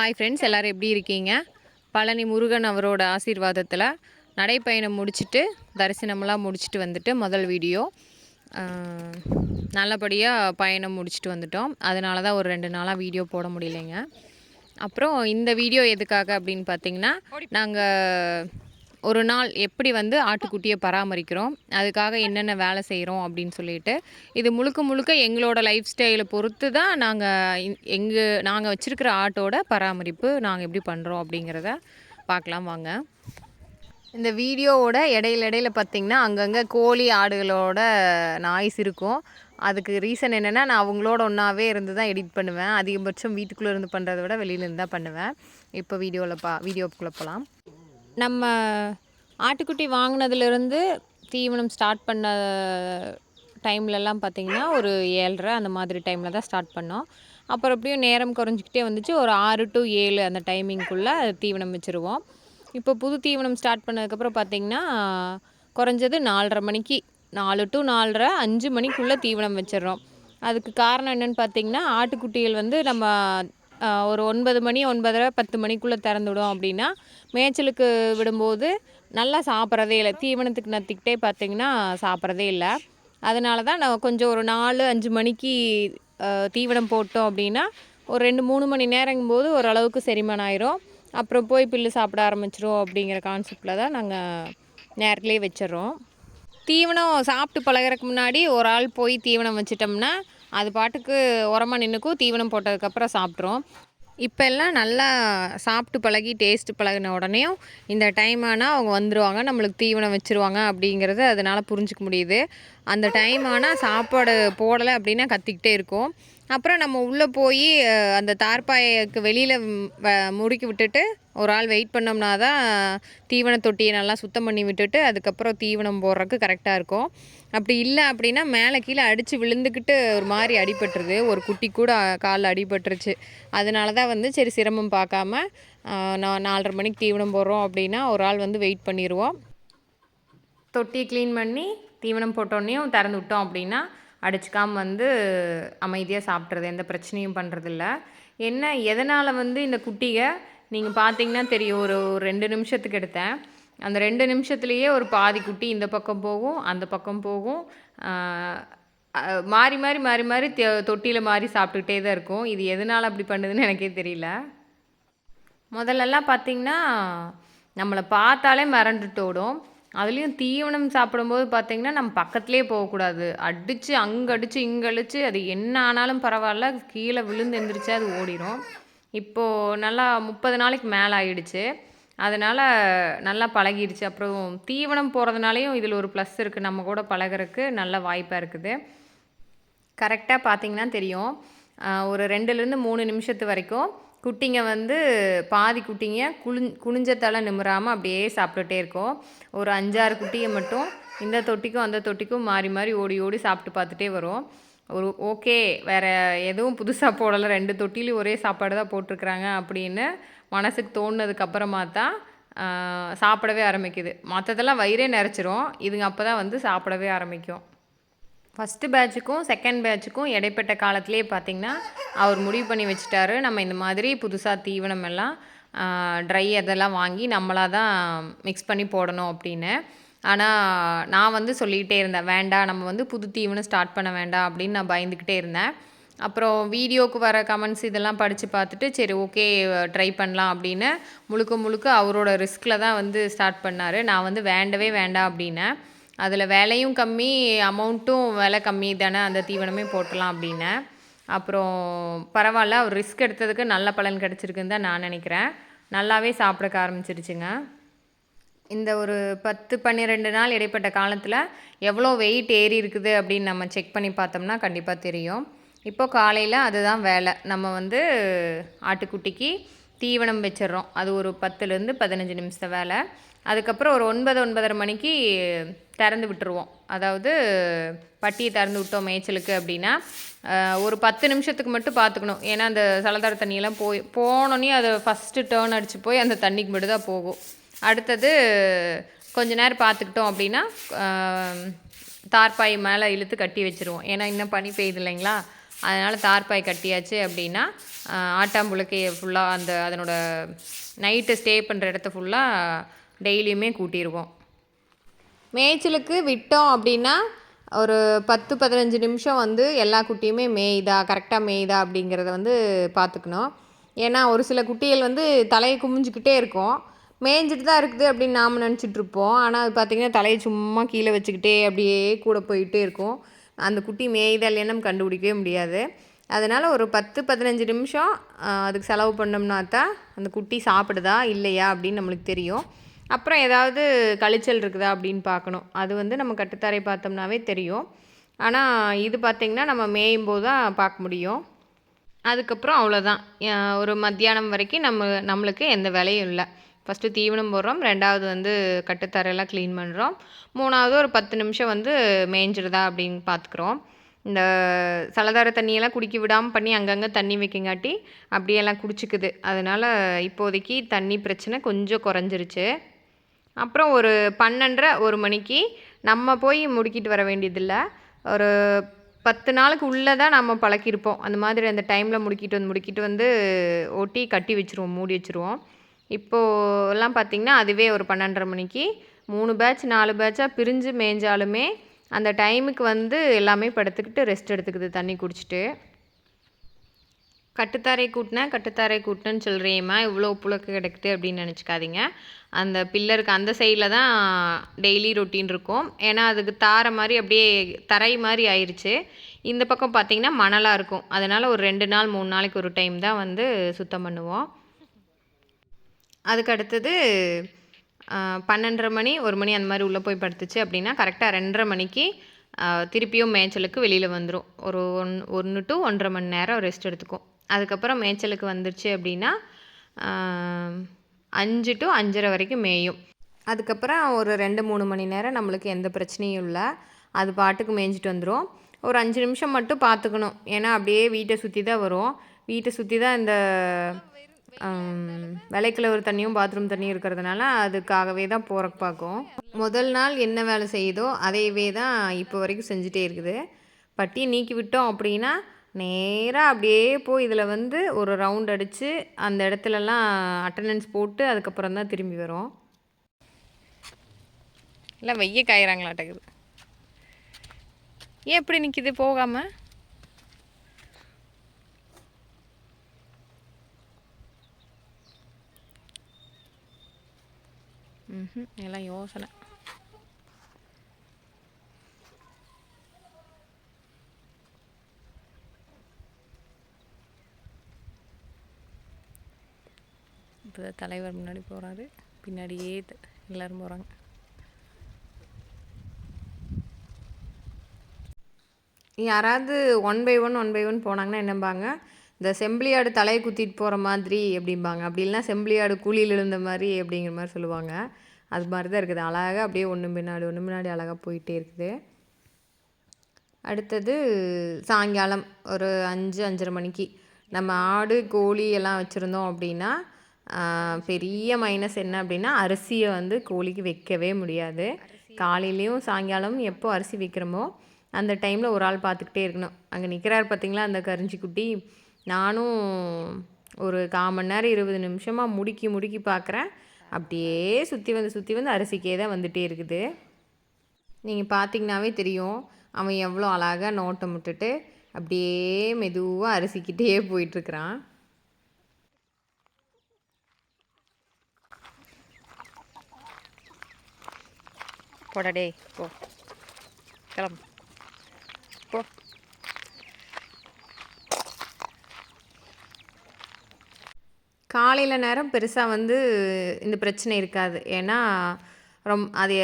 Hi friends எல்லோரும் எப்படி இருக்கீங்க? பழனி முருகன் அவரோட ஆசீர்வாதத்தில் நடைப்பயணம் முடிச்சுட்டு தரிசனமெல்லாம் முடிச்சுட்டு வந்துட்டு முதல் வீடியோ. நல்லபடியாக பயணம் முடிச்சுட்டு வந்துட்டோம். அதனால தான் ஒரு ரெண்டு நாளாக வீடியோ போட முடியலைங்க. அப்புறம் இந்த வீடியோ எதுக்காக அப்படின்னு பார்த்தீங்கன்னா நாங்கள் ஒரு நாள் எப்படி வந்து ஆட்டுக்குட்டியை பராமரிக்கிறோம் அதுக்காக என்னென்ன வேலை செய்கிறோம் அப்படின்னு சொல்லிட்டு இது முழுக்க முழுக்க எங்களோட லைஃப் ஸ்டைலை பொறுத்து தான் நாங்கள் எங்கள் நாங்கள் வச்சுருக்கிற ஆட்டோட பராமரிப்பு நாங்கள் எப்படி பண்ணுறோம் அப்படிங்கிறத பார்க்கலாம் வாங்க. இந்த வீடியோவோட இடையில இடையில பார்த்தீங்கன்னா அங்கங்கே கோழி ஆடுகளோட நாய்ஸ் இருக்கும். அதுக்கு ரீசன் என்னென்னா நான் அவங்களோட ஒன்றாவே இருந்து தான் எடிட் பண்ணுவேன். அதிகபட்சம் வீட்டுக்குள்ளே இருந்து பண்ணுறத விட வெளியிலேருந்து தான் பண்ணுவேன். இப்போ வீடியோவில் பா வீடியோக்குள்ளே போகலாம் நம்ம ஆட்டுக்குட்டி வாங்கினதுலேருந்து தீவனம் ஸ்டார்ட் பண்ண டைம்லலாம் பார்த்திங்கன்னா ஒரு ஏழ்ரை அந்த மாதிரி டைமில் தான் ஸ்டார்ட் பண்ணோம். அப்புறம் எப்படியும் நேரம் குறைஞ்சிக்கிட்டே வந்துச்சு. ஒரு ஆறு டு ஏழு அந்த டைமிங்குள்ளே தீவனம் வச்சுருவோம். இப்போ புது தீவனம் ஸ்டார்ட் பண்ணதுக்கப்புறம் பார்த்திங்கன்னா குறைஞ்சது நாலரை மணிக்கு நாலு டு நாலரை அஞ்சு மணிக்குள்ளே தீவனம் வச்சிடுறோம். அதுக்கு காரணம் என்னென்னு பார்த்தீங்கன்னா ஆட்டுக்குட்டிகள் வந்து நம்ம ஒரு ஒன்பது மணி ஒன்பதரை பத்து மணிக்குள்ளே திறந்துவிடும் அப்படின்னா மேய்ச்சலுக்கு விடும்போது நல்லா சாப்பிட்றதே இல்லை. தீவனத்துக்கு நத்திக்கிட்டே பார்த்தீங்கன்னா சாப்பிட்றதே இல்லை. அதனால தான் நான் கொஞ்சம் ஒரு நாலு அஞ்சு மணிக்கு தீவனம் போட்டோம் அப்படின்னா ஒரு ரெண்டு மூணு மணி நேரங்கும்போது ஓரளவுக்கு செரிமானம் ஆயிரும். அப்புறம் போய் புல்லு சாப்பிட ஆரம்பிச்சிரும் அப்படிங்கிற கான்செப்டில் தான் நாங்கள் நேரத்துலேயே வச்சிடுறோம். தீவனம் சாப்பிட்டு பழகுறதுக்கு முன்னாடி ஒரு ஆள் போய் தீவனம் வச்சிட்டோம்னா அது பாட்டுக்கு உரமாக நின்றுக்கும் தீவனம் போட்டதுக்கப்புறம் சாப்பிட்ரும் இப்போ எல்லாம் நல்லா சாப்பிட்டு பழகி டேஸ்ட்டு பழகின உடனேயும் இந்த டைம் ஆனால் அவங்க வந்துடுவாங்க நம்மளுக்கு தீவனம் வச்சுருவாங்க அப்படிங்கிறத அதனால் புரிஞ்சுக்க முடியுது. அந்த டைம் ஆனால் சாப்பாடு போடலை அப்படின்னா கத்திக்கிட்டே இருக்கும். அப்புறம் நம்ம உள்ளே போய் அந்த தார்பாயக்கு வெளியில் முடுக்கி விட்டுட்டு ஒரு ஆள் வெயிட் பண்ணோம்னா தான் தீவன தொட்டியை நல்லா சுத்தம் பண்ணி விட்டுட்டு அதுக்கப்புறம் தீவனம் போடுறதுக்கு கரெக்டாக இருக்கும். அப்படி இல்லை அப்படின்னா மேலே கீழே அடித்து விழுந்துக்கிட்டு ஒரு மாதிரி அடிபட்டுருது. ஒரு குட்டி கூட காலில் அடிபட்டுருச்சு. அதனால தான் வந்து சரி சிரமம் பார்க்காம நான் நாலரை மணிக்கு தீவனம் போடுறோம் அப்படின்னா ஒரு ஆள் வந்து வெயிட் பண்ணிடுவோம் தொட்டியை க்ளீன் பண்ணி தீவனம் போட்டோடனையும் திறந்து விட்டோம் அப்படின்னா அடிச்சுக்காம வந்து அமைதியாக சாப்பிட்றது எந்த பிரச்சனையும் பண்ணுறதில்ல என்ன எதனால் வந்து இந்த குட்டியை நீங்கள் பார்த்தீங்கன்னா தெரியும் ஒரு ஒரு ரெண்டு நிமிஷத்துக்கு எடுத்தேன். அந்த ரெண்டு நிமிஷத்துலேயே ஒரு பாதி குட்டி இந்த பக்கம் போகும் அந்த பக்கம் போகும். மாறி மாறி மாறி மாறி தொட்டியில் மாறி சாப்பிட்டுக்கிட்டே தான் இருக்கும். இது எதனால் அப்படி பண்ணுதுன்னு எனக்கே தெரியல. முதல்லலாம் பார்த்திங்கன்னா நம்மளை பார்த்தாலே மிரண்டுட்டு ஓடும். அதுலேயும் தீவனம் சாப்பிடும்போது பார்த்தீங்கன்னா நம்ம பக்கத்துலேயே போகக்கூடாது. அடித்து அங்கே அடித்து இங்கே அடித்து அது என்ன ஆனாலும் பரவாயில்ல. கீழே விழுந்து எந்திரிச்சா அது ஓடிடும் இப்போது நல்லா முப்பது நாளைக்கு மேலே ஆயிடுச்சு. அதனால் நல்லா பழகிடுச்சு. அப்புறம் தீவனம் போகிறதுனாலையும் இதில் ஒரு ப்ளஸ் இருக்குது நம்ம கூட பழகிறதுக்கு நல்ல வாய்ப்பாக இருக்குது. கரெக்டாக பார்த்தீங்கன்னா தெரியும். ஒரு ரெண்டுலேருந்து மூணு நிமிஷத்து வரைக்கும் குட்டிங்க வந்து பாதி குட்டிங்க குளி குனிஞ்ச தலை நிமிராமல் அப்படியே சாப்பிட்டுட்டே இருக்கும். ஒரு அஞ்சாறு குட்டியை மட்டும் இந்த தொட்டிக்கும் அந்த தொட்டிக்கும் மாறி மாறி ஓடி ஓடி சாப்பிட்டு பார்த்துட்டே வரும். ஒரு ஓகே வேறு எதுவும் புதுசாக போடலை ரெண்டு தொட்டிலையும் ஒரே சாப்பாடு தான் போட்டிருக்கிறாங்க அப்படின்னு மனசுக்கு தோணுனதுக்கப்புறமா தான் சாப்பிடவே ஆரம்பிக்குது. மற்றதெல்லாம் வயிறே நிறச்சிரும். இதுங்க அப்போ தான் வந்து சாப்பிடவே ஆரம்பிக்கும். ஃபஸ்ட்டு பேட்சுக்கும் செகண்ட் பேட்சுக்கும் இடைப்பட்ட காலத்திலே பார்த்திங்கன்னா அவர் முடிவு பண்ணி வச்சுட்டாரு. நம்ம இந்த மாதிரி புதுசாக தீவனம் எல்லாம் ட்ரை அதெல்லாம் வாங்கி நம்மளாக தான் மிக்ஸ் பண்ணி போடணும் அப்படின்னு. ஆனால் நான் வந்து சொல்லிக்கிட்டே இருந்தேன் வேண்டாம் நம்ம வந்து புது தீவனம் ஸ்டார்ட் பண்ண வேண்டாம் அப்படின்னு நான் பயந்துக்கிட்டே இருந்தேன். அப்புறம் வீடியோக்கு வர கமெண்ட்ஸ் இதெல்லாம் படித்து பார்த்துட்டு சரி ஓகே ட்ரை பண்ணலாம் அப்படின்னு முழுக்க முழுக்க அவரோட ரிஸ்கில் தான் வந்து ஸ்டார்ட் பண்ணார். நான் வந்து வேண்டவே வேண்டாம் அப்படின்னேன். அதில் விலையும் கம்மி அமௌண்ட்டும் விலை கம்மி தானே அந்த தீவனமே போட்டலாம் அப்படின்னேன் அப்புறம் பரவாயில்ல அவர் ரிஸ்க் எடுத்ததுக்கு நல்ல பலன் கிடச்சிருக்குன்னு தான் நான் நினைக்கிறேன். நல்லாவே சாப்பிடக்க ஆரம்பிச்சிருச்சுங்க. இந்த ஒரு பத்து பன்னிரெண்டு நாள் இடைப்பட்ட காலத்தில் எவ்வளோ வெயிட் ஏறி இருக்குது அப்படின்னு நம்ம செக் பண்ணி பார்த்தோம்னா கண்டிப்பாக தெரியும். இப்போ காலையில் அதுதான் வேலை. நம்ம வந்து ஆட்டுக்குட்டிக்கு தீவனம் வச்சிடுறோம். அது ஒரு பத்துலேருந்து பதினஞ்சு நிமிஷம் வேலை. அதுக்கப்புறம் ஒரு ஒன்பது ஒன்பதரை மணிக்கு திறந்து விட்டுருவோம். அதாவது பட்டியை திறந்து விட்டோம் மேய்ச்சலுக்கு அப்படின்னா ஒரு பத்து நிமிஷத்துக்கு மட்டும் பார்த்துக்கணும். ஏன்னா அந்த சலதார தண்ணியெல்லாம் போய் போனோன்னே அதை ஃபஸ்ட்டு டேர்ன் அடித்து போய் அந்த தண்ணிக்கு மட்டும் தான் போகும். அடுத்தது கொஞ்ச நேரம் பார்த்துக்கிட்டோம் அப்படின்னா தார்பாய் மேலே இழுத்து கட்டி வச்சுருவோம். ஏன்னா இன்னும் பனி பெய்யுது இல்லைங்களா? அதனால் தார்பாய் கட்டியாச்சு அப்படின்னா ஆட்டாம்புழுக்கையை ஃபுல்லாக அந்த அதனோட நைட்டு ஸ்டே பண்ணுற இடத்த ஃபுல்லாக டெய்லியுமே கூட்டிடுவோம் மேய்ச்சலுக்கு விட்டோம் அப்படின்னா ஒரு பத்து பதினஞ்சு நிமிஷம் வந்து எல்லா குட்டியுமே மேயுதா கரெக்டாக மேயுதா அப்படிங்கிறத வந்து பார்த்துக்கணும். ஏன்னா ஒரு சில குட்டிகள் வந்து தலையை குமிஞ்சிக்கிட்டே இருக்கும். மேய்ஞ்சிட்டு தான் இருக்குது அப்படின்னு நாம் நினச்சிட்ருப்போம். ஆனால் அது பார்த்திங்கன்னா தலையை சும்மா கீழே வச்சுக்கிட்டே அப்படியே கூட போயிட்டே இருக்கும். அந்த குட்டி மேயுதா இல்லைன்னு நம்ம கண்டுபிடிக்கவே முடியாது. அதனால் ஒரு பத்து பதினஞ்சு நிமிஷம் அதுக்கு செலவு பண்ணோம்னா தான் அந்த குட்டி சாப்பிடுதா இல்லையா அப்படின்னு நம்மளுக்கு தெரியும். அப்புறம் ஏதாவது கழிச்சல் இருக்குதா அப்படின்னு பார்க்கணும். அது வந்து நம்ம கட்டுத்தாரை பார்த்தோம்னாவே தெரியும். ஆனால் இது பார்த்திங்கன்னா நம்ம மேயும் போது தான் பார்க்க முடியும். அதுக்கப்புறம் அவ்வளோதான் ஒரு மத்தியானம் வரைக்கும் நம்ம நம்மளுக்கு எந்த வேலையும் இல்லை. ஃபஸ்ட்டு தீவனம் போடுறோம் ரெண்டாவது வந்து கட்டுத்தரையெல்லாம் க்ளீன் பண்ணுறோம் மூணாவது ஒரு பத்து நிமிஷம் வந்து மேய்ஞ்சிருதா அப்படின்னு பார்த்துக்குறோம். இந்த சலதார தண்ணியெல்லாம் குடிக்க விடாமல் பண்ணி அங்கங்கே தண்ணி வைக்கங்காட்டி அப்படியெல்லாம் குடிச்சிக்குது. அதனால் இப்போதைக்கு தண்ணி பிரச்சனை கொஞ்சம் குறைஞ்சிருச்சு. அப்புறம் ஒரு பன்னெண்டரை ஒரு மணிக்கு நம்ம போய் முடுக்கிட்டு வர வேண்டியதில்லை. ஒரு பத்து நாளுக்கு உள்ளே தான் நம்ம பழக்கியிருப்போம். அந்த மாதிரி அந்த டைமில் முடுக்கிட்டு வந்து முடுக்கிட்டு வந்து ஒட்டி கட்டி வச்சுருவோம் மூடி வச்சுருவோம். இப்போலாம் பார்த்திங்கன்னா அதுவே ஒரு பன்னெண்டரை மணிக்கு. மூணு பேட்ச் நாலு பேட்சாக பிரிஞ்சு மேய்ஞ்சாலுமே அந்த டைமுக்கு வந்து எல்லாமே படுத்துக்கிட்டு ரெஸ்ட் எடுத்துக்குது தண்ணி குடிச்சிட்டு. கட்டுத்தாரை கூட்டினேன் கட்டுத்தாரை கூட்டினேன்னு சொல்கிறேம்மா இவ்வளோ புழக்க கிடக்குது அப்படின்னு நினச்சிக்காதீங்க. அந்த பில்லருக்கு அந்த சைடில் தான் டெய்லி ரொட்டீன் இருக்கும். ஏன்னா அதுக்கு தாரை மாதிரி அப்படியே தரை மாதிரி ஆயிடுச்சு இந்த பக்கம் பார்த்திங்கன்னா மணலாக இருக்கும். அதனால் ஒரு ரெண்டு நாள் மூணு நாளைக்கு ஒரு டைம் தான் வந்து சுத்தம் பண்ணுவோம். அதுக்கு அடுத்தது பன்னெண்டரை மணி ஒரு மணி அந்த மாதிரி உள்ளே போய் படுத்துச்சு அப்படின்னா கரெக்டாக ரெண்டரை மணிக்கு திருப்பியும் மேய்ச்சலுக்கு வெளியில் வந்துடும் ஒரு ஒன் ஒன்று டு ஒன்றரை மணி நேரம் ரெஸ்ட் எடுத்துக்கும். அதுக்கப்புறம் மேய்ச்சலுக்கு வந்துருச்சு அப்படின்னா அஞ்சு டு அஞ்சரை வரைக்கும் மேயும். அதுக்கப்புறம் ஒரு ரெண்டு மூணு மணி நேரம் நம்மளுக்கு எந்த பிரச்சனையும் இல்லை. அது பாட்டுக்கு மேய்ஞ்சிட்டு வந்துடும் ஒரு அஞ்சு நிமிஷம் மட்டும் பார்த்துக்கணும். ஏன்னா அப்படியே வீட்டை சுற்றி தான் வரும். வீட்டை சுற்றி தான் இந்த விலைக்குள்ள ஒரு தண்ணியும் பாத்ரூம் தண்ணியும் இருக்கிறதுனால அதுக்காகவே தான் போகிற பார்க்கும். முதல் நாள் என்ன வேலை செய்யுதோ அதையவே தான் இப்போ வரைக்கும் செஞ்சுட்டே இருக்குது. பட்டி நீக்கி விட்டோம் அப்படின்னா நேராக அப்படியே போய் இதில் வந்து ஒரு ரவுண்ட் அடித்து அந்த இடத்துலலாம் அட்டண்டன்ஸ் போட்டு அதுக்கப்புறம் தான் திரும்பி வரும். இல்லை வெய்ய காயிறாங்களாட்டக்குது ஏன் எப்படி நிற்கிது போகாமல் ம் எல்லாம் யோசனை. இப்போ தலைவர் முன்னாடி போகிறாரு பின்னாடியே எல்லோரும் போகிறாங்க யாராவது one by one one by one போனாங்கன்னா என்னம்பாங்க இந்த செம்பிளியாடு தலையை குத்திட்டு போகிற மாதிரி அப்படிம்பாங்க அப்படி இல்லைன்னா செம்பிளியாடு கூலியில் இருந்த மாதிரி அப்படிங்கிற மாதிரி சொல்லுவாங்க. அது மாதிரி தான் இருக்குது. அழகாக அப்படியே ஒன்று பின்னாடி ஒன்று பின்னாடி அழகாக போயிட்டே இருக்குது. அடுத்தது சாயங்காலம் ஒரு அஞ்சு அஞ்சரை மணிக்கு நம்ம ஆடு கோழி எல்லாம் வச்சுருந்தோம் அப்படின்னா பெரிய மைனஸ் என்ன அப்படின்னா அரிசியை வந்து கோழிக்கு வைக்கவே முடியாது. காலையிலையும் சாயங்காலமும் எப்போ அரிசி வைக்கிறோமோ அந்த டைமில் ஒரு ஆள் பார்த்துக்கிட்டே இருக்கணும். அங்கே நிற்கிறார் பார்த்தீங்களா அந்த கரிஞ்சி குட்டி? நானும் ஒரு கால் மணி நேரம் இருபது நிமிஷமாக முடுக்கி முடுக்கி பார்க்குறேன் அப்படியே சுற்றி வந்து சுற்றி வந்து அரிசிக்கே தான் வந்துகிட்டே இருக்குது. நீங்கள் பார்த்தீங்கன்னாவே தெரியும் அவன் எவ்வளோ அழகாக நோட்டம் விட்டுட்டு அப்படியே மெதுவாக அரிசிக்கிட்டே போயிட்டுருக்குறான் போடா டேய் போ. கிளம்பு. போ. காலையில் நேரம் பெருசாக வந்து இந்த பிரச்சனை இருக்காது. ஏன்னா ரொம் அது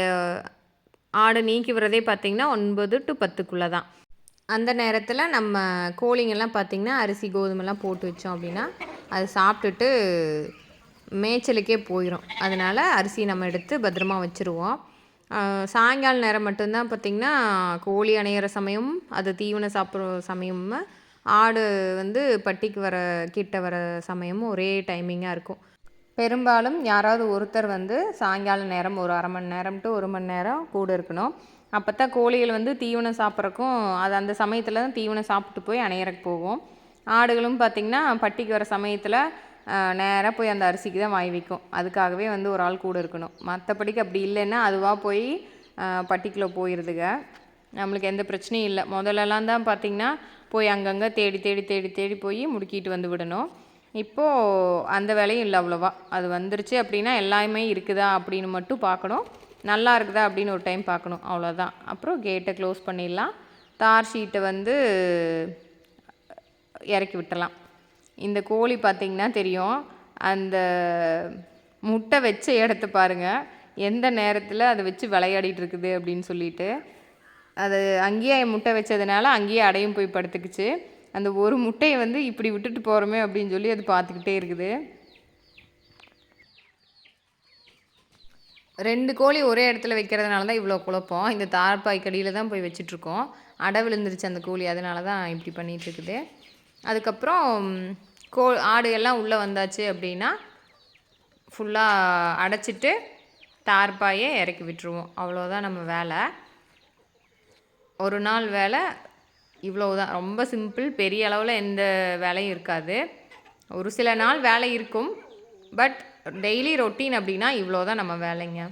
ஆடை நீக்கி விடுறதே பார்த்திங்கன்னா ஒன்பது டு பத்துக்குள்ளே தான். அந்த நேரத்தில் நம்ம கோழிங்கெல்லாம் பார்த்திங்கன்னா அரிசி கோதுமைலாம் போட்டு வச்சோம் அப்படின்னா அது சாப்பிட்டுட்டு மேய்ச்சலுக்கே போயிடும் அதனால் அரிசி நம்ம எடுத்து பத்திரமா வச்சுருவோம். சாயங்கால நேரம் மட்டும்தான் பார்த்திங்கன்னா கோழி அணையிற சமயம் அது தீவனம் சாப்பிட்ற சமயமும் ஆடு வந்து பட்டிக்கு வர கிட்ட வர சமயமும் ஒரே டைமிங்காக இருக்கும். பெரும்பாலும் யாராவது ஒருத்தர் வந்து சாயங்கால நேரம் ஒரு அரை மணி நேரம் டு ஒரு மணி நேரம் கூட இருக்கணும். அப்போ தான் கோழிகள் வந்து தீவனம் சாப்பிட்றக்கும் அது அந்த சமயத்தில் தான் தீவனம் சாப்பிட்டு போய் அணையறக்கு போகும். ஆடுகளும் பார்த்திங்கன்னா பட்டிக்கு வர சமயத்தில் நேராக போய் அந்த அரிசிக்கு தான் வாய் வைக்கும். அதுக்காகவே வந்து ஒரு ஆள் கூட இருக்கணும். மற்றபடிக்கு அப்படி இல்லைன்னா அதுவாக போய் பட்டிக்குள்ளே போயிடுதுங்க நம்மளுக்கு எந்த பிரச்சனையும் இல்லை. முதல்லலாம் தான் பார்த்திங்கன்னா போய் அங்கங்கே தேடி தேடி தேடி தேடி போய் முடுக்கிட்டு வந்து விடணும். இப்போது அந்த வேலையும் இல்லை அவ்வளோவா. அது வந்துருச்சு அப்படின்னா எல்லாமே இருக்குதா அப்படின்னு மட்டும் பார்க்கணும் நல்லா இருக்குதா அப்படின்னு ஒரு டைம் பார்க்கணும் அவ்வளோதான் அப்புறம் கேட்டை க்ளோஸ் பண்ணிடலாம். தார் ஷீட்டை வந்து இறக்கி விட்டலாம் இந்த கோழி பார்த்திங்கன்னா தெரியும். அந்த முட்டை வச்ச இடத்த பாருங்கள் எந்த நேரத்தில் அதை வச்சு விளையாடிட்டு இருக்குது அப்படின்னு சொல்லிட்டு. அது அங்கேயே முட்டை வச்சதுனால அங்கேயே அடையும் போய் படுத்துக்குச்சு. அந்த ஒரு முட்டையை வந்து இப்படி விட்டுட்டு போகிறோமே அப்படின்னு சொல்லி அது பார்த்துக்கிட்டே இருக்குது. ரெண்டு கோழி ஒரே இடத்துல வைக்கிறதுனால தான் இவ்வளோ குழப்பம். இந்த தார்பாய் கடியில் தான் போய் வச்சிட்ருக்கோம் அடை விழுந்துருச்சு அந்த கோழி. அதனால தான் இப்படி பண்ணிகிட்ருக்குது அதுக்கப்புறம் கோ ஆடு எல்லாம் உள்ளே வந்தாச்சு அப்படின்னா ஃபுல்லாக அடைச்சிட்டு தார்பாயை இறக்கி விட்டுருவோம். அவ்வளோதான் நம்ம வேலை. ஒரு நாள் வேலை இவ்வளோ தான் ரொம்ப சிம்பிள் பெரிய அளவில் எந்த வேலையும் இருக்காது. ஒரு சில நாள் வேலை இருக்கும் பட் டெய்லி ரொட்டீன் அப்படின்னா இவ்வளோ தான் நம்ம வேலைங்க.